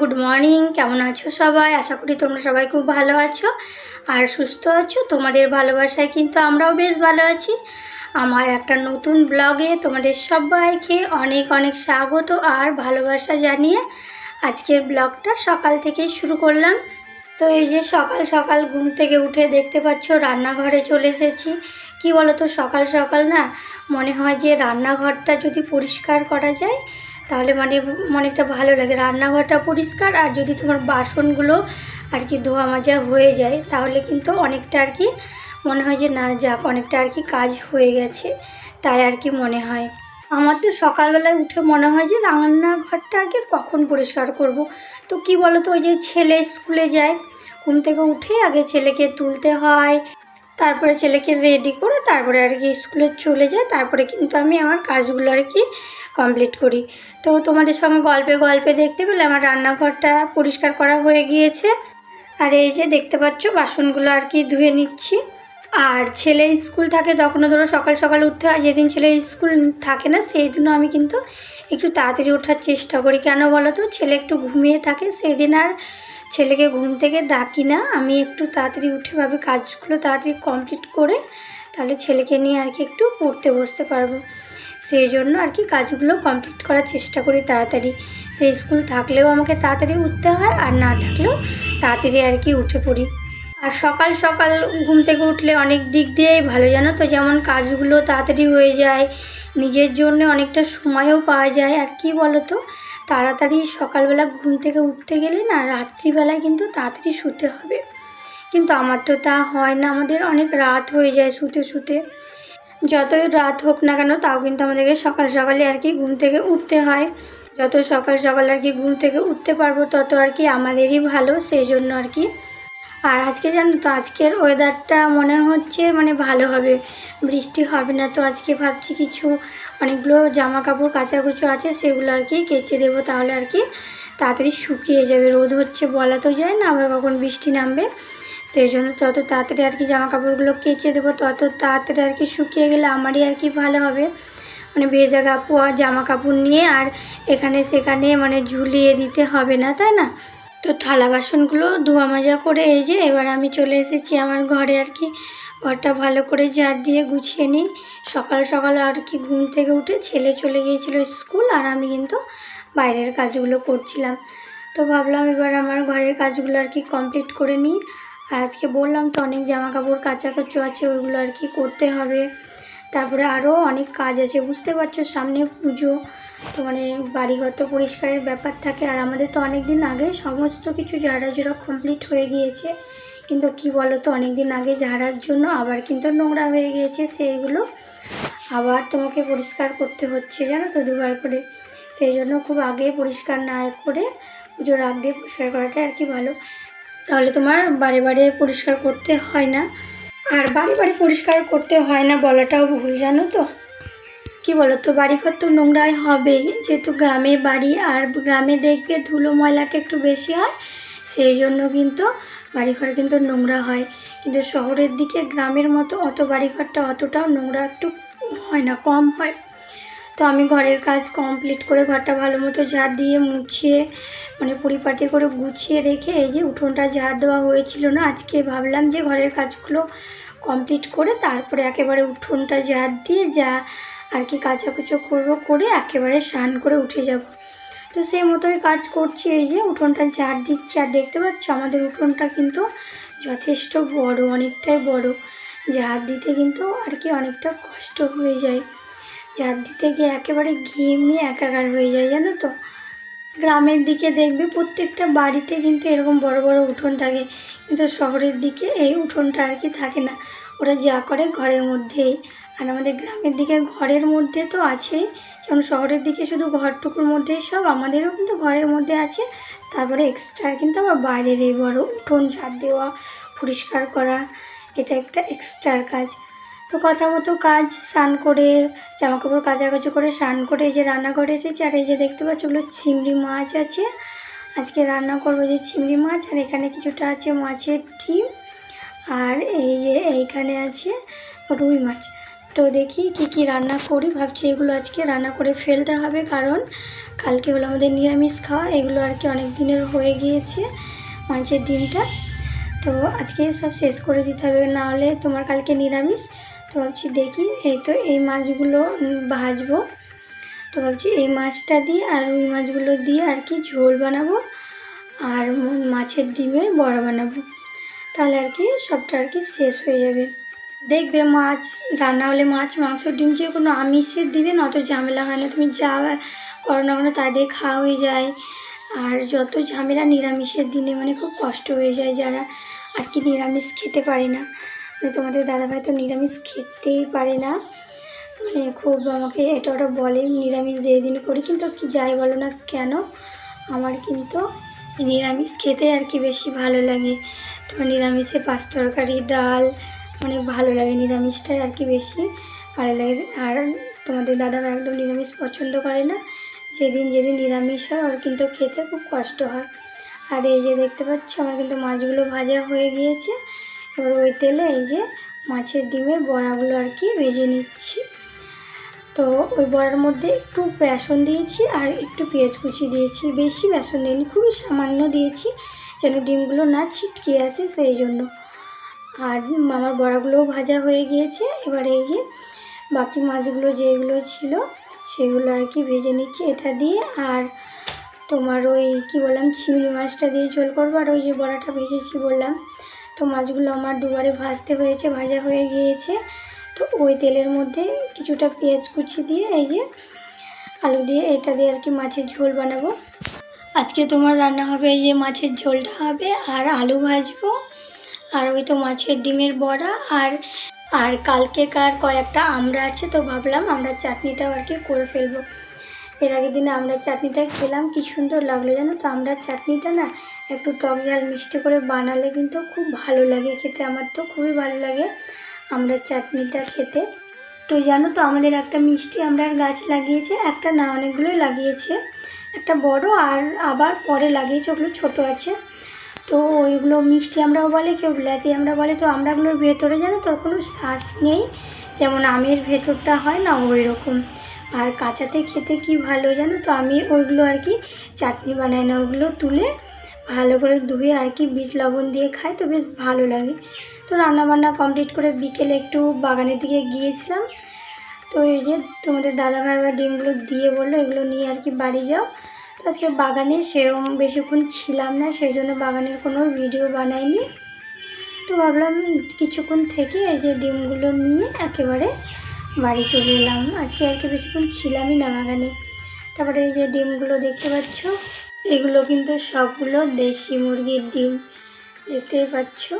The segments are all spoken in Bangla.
গুড মর্নিং, কেমন আছো সবাই? আশা করি তোমরা সবাই খুব ভালো আছো আর সুস্থ আছো। তোমাদের ভালোবাসায় কিন্তু আমরাও বেশ ভালো আছি। আমার একটা নতুন ব্লগে তোমাদের সবাইকে অনেক অনেক স্বাগত আর ভালোবাসা জানিয়ে আজকের ব্লগটা সকাল থেকেই শুরু করলাম। তো এই যে সকাল সকাল ঘুম থেকে উঠে দেখতে পাচ্ছ রান্নাঘরে চলে এসেছি। কি বলো তো সকাল সকাল না মনে হয় যে রান্নাঘরটা যদি পরিষ্কার করা যায় তাহলে মানে অনেকটা ভালো লাগে। রান্নাঘরটা পরিষ্কার আর যদি তোমার বাসনগুলো আর কি ধোয়া মাজা হয়ে যায়, তাহলে কিন্তু অনেকটা আর কি মনে হয় যে না যাক অনেকটা আর কি কাজ হয়ে গেছে, তাই আর কি মনে হয়। আমার তো সকালবেলায় উঠে মনে হয় যে রান্নাঘরটা আর কি কখন পরিষ্কার করব? তো কি বলো তো ওই যে ছেলে স্কুলে যায়, ঘুম থেকে উঠে আগে ছেলেকে তুলতে হয় তারপরে ছেলেকে রেডি করে তারপরে আর কি স্কুলে চলে যায়। তারপরে কিন্তু আমি আমার কাজগুলো আর কি কমপ্লিট করি। তো তোমাদের সঙ্গে গল্পে গল্পে দেখতে পেলে আমার রান্নাঘরটা পরিষ্কার করা হয়ে গিয়েছে। আর এই যে দেখতে পাচ্ছ বাসনগুলো আর কি ধুয়ে নিচ্ছি। আর ছেলে স্কুল থাকে তখনও ধরো সকাল সকাল উঠতে হয়, যেদিন ছেলে স্কুল থাকে না সেই দিনও আমি কিন্তু একটু তাড়াতাড়ি ওঠার চেষ্টা করি। কেন বলো তো? ছেলে একটু ঘুমিয়ে থাকে সেই দিন আর ছেলেকে ঘুম থেকে ডাকি না। আমি একটু তাড়াতাড়ি উঠে ভাবি কাজগুলো তাড়াতাড়ি কমপ্লিট করে তাহলে ছেলেকে নিয়ে আর কি একটু পড়তে বসতে পারব। সেই জন্য আর কি কাজগুলো কমপ্লিট করার চেষ্টা করি তাড়াতাড়ি। সেই স্কুল থাকলেও আমাকে তাড়াতাড়ি উঠতে হয় আর না থাকলেও তাড়াতাড়ি আর কি উঠে পড়ি। আর সকাল সকাল ঘুম থেকে উঠলে অনেক দিক দিয়েই ভালো, জানো তো? যেমন কাজগুলো তাড়াতাড়ি হয়ে যায়, নিজের জন্য অনেকটা সময়ও পাওয়া যায়। আর কি বলো তো? তাড়াতাড়ি সকালবেলা ঘুম থেকে উঠতে গেলে না রাত্রিবেলায় কিন্তু তাড়াতাড়ি শুতে হবে। কিন্তু আমার তো তা হয় না, আমাদের অনেক রাত হয়ে যায় শুতে শুতে। যতই রাত হোক না কেন তাও কিন্তু আমাদেরকে সকাল সকালে আর কি ঘুম থেকে উঠতে হয়। যত সকাল সকাল আর কি ঘুম থেকে উঠতে পারব তত আর কি আমাদেরই ভালো, সেই জন্য আর কি আর আজকে জানো তো, আজকের ওয়েদারটা মনে হচ্ছে মানে ভালো হবে। বৃষ্টি হবে না তো, আজকে ভাবছি কিছু অনেকগুলো জামা কাপড় কাচাকুচো আছে, সেগুলো আর কি কেচে দেবো, তাহলে আর কি তাড়াতাড়ি শুকিয়ে যাবে। রোদ হচ্ছে বলা তো যায় না, আবার কখন বৃষ্টি নামবে। সেই জন্য তত তাড়াতাড়ি আর কি জামা কাপড়গুলো কেচে দেবো, তত তাড়াতাড়ি আর কি শুকিয়ে গেলে আমারই আর কি ভালো হবে। মানে ভেজা কাপড় জামা কাপড় নিয়ে, আর এখানে সেখানে মানে ঝুলিয়ে দিতে হবে না, তাই না? তো থালা বাসনগুলো ধোয়া মাজা করে এই যে এবার আমি চলে এসেছি আমার ঘরে আর কি। ঘরটা ভালো করে ঝাড় দিয়ে গুছিয়ে নিই। সকাল সকাল আর কি ঘুম থেকে উঠে ছেলে চলে গিয়েছিল স্কুল আর আমি কিন্তু বাইরের কাজগুলো করছিলাম। তো ভাবলাম এবার আমার ঘরের কাজগুলো আর কি কমপ্লিট করে নিই। আর আজকে বললাম তো অনেক জামা কাপড় কাচাকুচো আছে, ওইগুলো আর কি করতে হবে। তারপরে আরও অনেক কাজ আছে, বুঝতে পারছ? সামনে পুজো তো মানে বাড়িঘর তো পরিষ্কারের ব্যাপার থাকে আর আমাদের তো অনেক দিন আগে সমস্ত কিছু ঝাড়াঝোড়া কমপ্লিট হয়ে গিয়েছে। কিন্তু কি বলো তো অনেক দিন আগে ঝাড়ার জন্য আবার কিন্তু নোংরা হয়ে গিয়েছে সেইগুলো। আবার তোমাকে পরিষ্কার করতে হচ্ছে জানো তো দুবার করে। সেই জন্য খুব আগে পরিষ্কার না করে পুজোর আগ দিয়ে পরিষ্কার করাটা আর কি ভালো। তাহলে তোমার বারে বারে পরিষ্কার করতে হয় না। আর বারে বারে পরিষ্কার করতে হয় না বলাটাও ভুল জানো তো। কি বলো তো বাড়িঘর তো নোংরাই হবে। যেহেতু গ্রামে বাড়ি, আর গ্রামে দেখবে ধুলো ময়লাটা একটু বেশি হয়, সেই জন্য কিন্তু বাড়িঘর কিন্তু নোংরা হয়। কিন্তু শহরের দিকে গ্রামের মতো অত বাড়িঘরটা অতটাও নোংরা একটু হয় না, কম হয়। তো আমি ঘরের কাজ কমপ্লিট করে ঘরটা ভালো মতো ঝাড় দিয়ে মুছিয়ে মানে পরিপাটি করে গুছিয়ে রেখে এই যে উঠোনটা ঝাড় দেওয়া হয়েছিল না, আজকে ভাবলাম যে ঘরের কাজগুলো কমপ্লিট করে তারপরে একেবারে উঠোনটা ঝাড় দিয়ে যা আর কি কাচাকুচো করব, করে একেবারে স্নান করে উঠে যাব। তো সেই মতোই কাজ করছি এই যে, উঠোনটা ঝাড় দিচ্ছি। আর দেখতে পাচ্ছ, আমাদের উঠোনটা কিন্তু যথেষ্ট বড়, অনেকটাই বড়। ঝাড় দিতে কিন্তু আর কি অনেকটা কষ্ট হয়ে যায়। ঝাড় দিতে গিয়ে একেবারে ঘেমে একাকার হয়ে যায়, জানো তো? গ্রামের দিকে দেখবে প্রত্যেকটা বাড়িতে কিন্তু এরকম বড় বড় উঠোন থাকে। কিন্তু শহরের দিকে এই উঠোনটা আর কি থাকে না। ওরা যা করে ঘরের মধ্যেই। আর আমাদের গ্রামের দিকে ঘরের মধ্যে তো আছেই। যেমন শহরের দিকে শুধু ঘরটুকুর মধ্যেই সব, আমাদেরও কিন্তু ঘরের মধ্যে আছে। তারপরে এক্সট্রা কিন্তু আবার বাইরের এই বড় উঠোন ঝাড় দেওয়া, পরিষ্কার করা, এটা একটা এক্সট্রার কাজ। তো কথা মতো কাজ, স্নান করে, জামা কাপড় কাচাকুচি করে, স্নান করে এই যে রান্নাঘরে এসেছে, আর এই যে দেখতে পাচ্ছ, ওগুলো চিংড়ি মাছ আছে। আজকে রান্না করব যে চিংড়ি মাছ, আর এখানে কিছুটা আছে মাছের ডিম, আর এই যে এইখানে আছে রুই মাছ। তো দেখি কি কি রান্না করি, ভাবছি এগুলো আজকে রান্না করে ফেলতে হবে, কারণ কালকে হলো আমাদের নিরামিষ খাওয়া, এগুলো আর কি অনেক দিনের হয়ে গিয়েছে মাছের ডিমটা। তো আজকে সব শেষ করে দিতে হবে, না হলে তোমার কালকে নিরামিষ। তো ভাবছি দেখি, এই তো এই মাছগুলো ভাজবো। তো ভাবছি এই মাছটা দিয়ে আর ওই মাছগুলো দিয়ে আর কি ঝোল বানাবো আর মাছের ডিমের বড়া বানাবো। তাহলে আর কি সবটা আর কি শেষ হয়ে যাবে। দেখবে মাছ, রান্না হলে মাছ, মাংস, ডিম যে কোনো আমিষের দিনে না, অত ঝামেলা হয় না। তুমি যা করো না কেন, তা দিয়ে খাওয়া হয়ে যায়। আর যত ঝামেলা নিরামিষের দিনে মানে খুব কষ্ট হয়ে যায় যারা আর কি নিরামিষ খেতে পারে না। মানে তোমাদের দাদাভাই তো নিরামিষ খেতেই পারে না। খুব আমাকে এটা ওটা বলে নিরামিষ যেদিন করি, কিন্তু কি যাই বলো না কেন, আমার কিন্তু নিরামিষ খেতে আর কি বেশি ভালো লাগে। তো নিরামিষে পাঁচ তরকারি, ডাল, অনেক ভালো লাগে নিরামিষটাই আর কি বেশি ভালো লাগে। আর তোমাদের দাদারা একদম নিরামিষ পছন্দ করে না, যেদিন যেদিন নিরামিষ হয় ওর কিন্তু খেতে খুব কষ্ট হয়। আর এই যে দেখতে পাচ্ছ, আমার কিন্তু মাছগুলো ভাজা হয়ে গিয়েছে। এবার ওই তেলে এই যে মাছের ডিমের বড়াগুলো আর কি ভেজে নিচ্ছি। তো ওই বড়ার মধ্যে একটু বেসন দিয়েছি আর একটু পেঁয়াজ কুচি দিয়েছি। বেশি বেসন দিইনি, খুবই সামান্য দিয়েছি যেন ডিমগুলো না ছিটকে আসে সেই জন্য। আর আমার বড়াগুলোও ভাজা হয়ে গিয়েছে। এবার এই যে বাকি মাছগুলো যেগুলো ছিল সেগুলো আর কি ভেজে নিচ্ছি এটা দিয়ে। আর তোমার ওই কি বললাম, চিংড়ি মাছটা দিয়ে ঝোল করব। আর ওই যে বড়াটা ভেজেছি বললাম, তো মাছগুলো আমার দুবারে ভাজতে হয়েছে, ভাজা হয়ে গিয়েছে। তো ওই তেলের মধ্যে কিছুটা পেঁয়াজ কুচি দিয়ে এই যে আলু দিয়ে এটা দিয়ে আর কি মাছের ঝোল বানাবো। আজকে তোমার রান্না হবে এই যে মাছের ঝোলটা হবে, আর আলু ভাজবো, আর ওই তো মাছের ডিমের বড়া, আর আর কালকে কার কয়েকটা আমরা আছে তো ভাবলাম আমরা চাটনিটাও আর কি করে ফেলব। এর আগের দিনে আমরা চাটনিটা খেলাম, কি সুন্দর লাগল জানো তো? আমরা চাটনিটা না একটু টক ঝাল মিষ্টি করে বানালে কিন্তু খুব ভালো লাগে, খেতে আমার তো খুবই ভালো লাগে। আমরা চাটনিটা খেতে। তো জানো তো আমাদের একটা মিষ্টি আমরার গাছ লাগিয়েছে, একটা না অনেকগুলোই লাগিয়েছে। একটা বড় আর আবার পরে লাগিয়েছে, ওগুলো ছোট আছে। তো ওইগুলো মিষ্টি আমরাও বলে, কেউ বিলাতি আমরা বলে, তো আমরাগুলোর ভেতরে জানো তো কোনো শ্বাস নেই। যেমন আমের ভেতরটা হয় না ওই রকম। আর কাঁচাতে খেতে কি ভালো জানো তো, আমি ওইগুলো আর কি চাটনি বানাই না, ওগুলো তুলে ভালো করে ধুয়ে আর কি বিট লবণ দিয়ে খাই, তো বেশ ভালো লাগে। তো রান্নাবান্না কমপ্লিট করে বিকেলে একটু বাগানের দিকে গিয়েছিলাম। তো এই যে তোমাদের দাদাভাই আবার ডিমগুলো দিয়ে বলল, এগুলো নিয়ে আর কি বাড়ি যাও। তো আজকে বাগানে সেরকম বেশিক্ষণ ছিলাম না, সেই জন্য বাগানের কোনো ভিডিও বানাইনি। তো ভাবলাম কিছুক্ষণ থেকে এই যে ডিমগুলো নিয়ে একেবারে বাড়ি চলে এলাম। আজকে আর কি বেশিক্ষণ ছিলামই না বাগানে। তারপরে এই যে ডিমগুলো দেখতে পাচ্ছ এগুলো কিন্তু সবগুলো দেশি মুরগির ডিম। দেখতেই পাচ্ছ।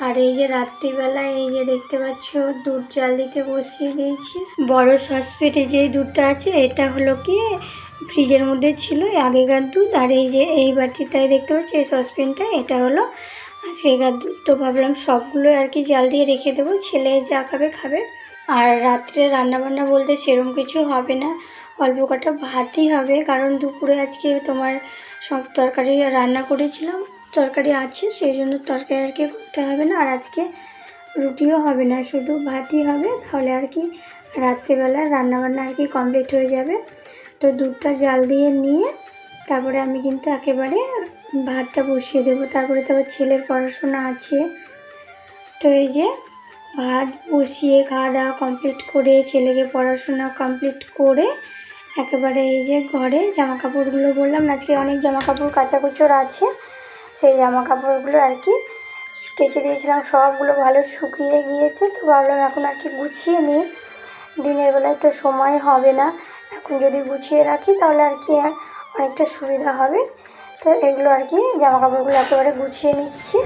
আর এই যে রাত্রিবেলায় এই যে দেখতে পাচ্ছ, দুধ জাল দিতে বসিয়ে দিয়েছি। বড় সসপেটে যে দুধটা আছে, এটা হলো কি, ফ্রিজের মধ্যে ছিল আগেকার দুধ। আর এই যে এই বাটিটায় দেখতে পাচ্ছ, এই সসপেনটা এটা হলো আজকেকার দুধ। তো ভাবলাম সবগুলো আর কি জাল দিয়ে রেখে দেবো। ছেলে যা খাবে খাবে। আর রাত্রে রান্নাবান্না বলতে সেরম কিছু হবে না। অল্প কটা ভাতই হবে, কারণ দুপুরে আজকে তোমার সব তরকারি রান্না করেছিলাম, তরকারি আছে, সেই জন্য তরকারি আর কি করতে হবে না, আর আজকে রুটিও হবে না, শুধু ভাতই হবে, তাহলে আর কি রাত্রিবেলা রান্নাবান্না আর কি কমপ্লিট হয়ে যাবে। তো দুধটা জাল দিয়ে নিয়ে তারপরে আমি কিন্তু একেবারে ভাতটা বসিয়ে দেবো, তারপরে তো আবার ছেলের পড়াশোনা আছে। তো এই যে ভাত বসিয়ে খাওয়া দাওয়া কমপ্লিট করে ছেলেকে পড়াশোনা কমপ্লিট করে একেবারে এই যে ঘরে জামা কাপড়গুলো বললাম, আজকে অনেক জামা কাপড় কাঁচা কুচোর আছে। সেই জামা কাপড়গুলো আর কি কেচে দিয়েছিলাম, সবগুলো ভালো শুকিয়ে গিয়েছে, তো ভাবলাম এখন আর কি গুছিয়ে নিই। দিনের বেলায় তো সময় হবে না, এখন যদি গুছিয়ে রাখি তাহলে আর কি অনেকটা সুবিধা হবে। তো এগুলো আর কি জামা কাপড়গুলো একেবারে গুছিয়ে নিচ্ছি।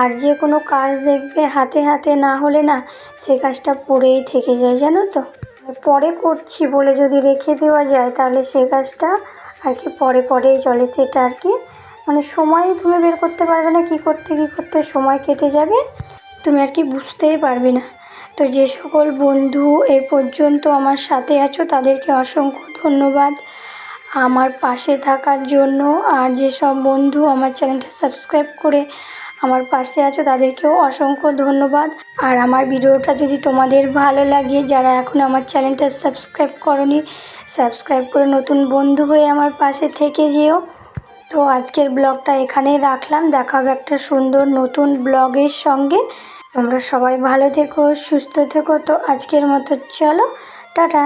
আর যে কোনো কাজ দেখবে হাতে হাতে না হলে না সে কাজটা পড়েই থেকে যায়, জানো তো? পরে করছি বলে যদি রেখে দেওয়া যায় তাহলে সে কাজটা আর কি পরে পরেই চলে। সেটা আর কি মানে সময় তুমি বের করতে পারবে না, কি করতে কি করতে সময় কেটে যাবে, তুমি আর কি বুঝতেই পারবে না। তো যে সকল বন্ধু এ পর্যন্ত আমার সাথে আছো, তাদেরকে অসংখ্য ধন্যবাদ। আমার পাশে থাকার জন্য আর যেসব বন্ধু আমার চ্যানেলটা সাবস্ক্রাইব করে আমার পাশে আছো তাদেরকেও অসংখ্য ধন্যবাদ। আর আমার ভিডিওটা যদি তোমাদের ভালো লাগে, যারা এখন আমার চ্যানেলটা সাবস্ক্রাইব করনি, সাবস্ক্রাইব করে নতুন বন্ধু হয়ে আমার পাশে থেকে যেও। তো আজকের ব্লগটা এখানেই রাখলাম। দেখা হবে একটা সুন্দর নতুন ব্লগের সঙ্গে। তোমরা সবাই ভালো থেকো, সুস্থ থেকো। তো আজকের মতো চলো, টাটা।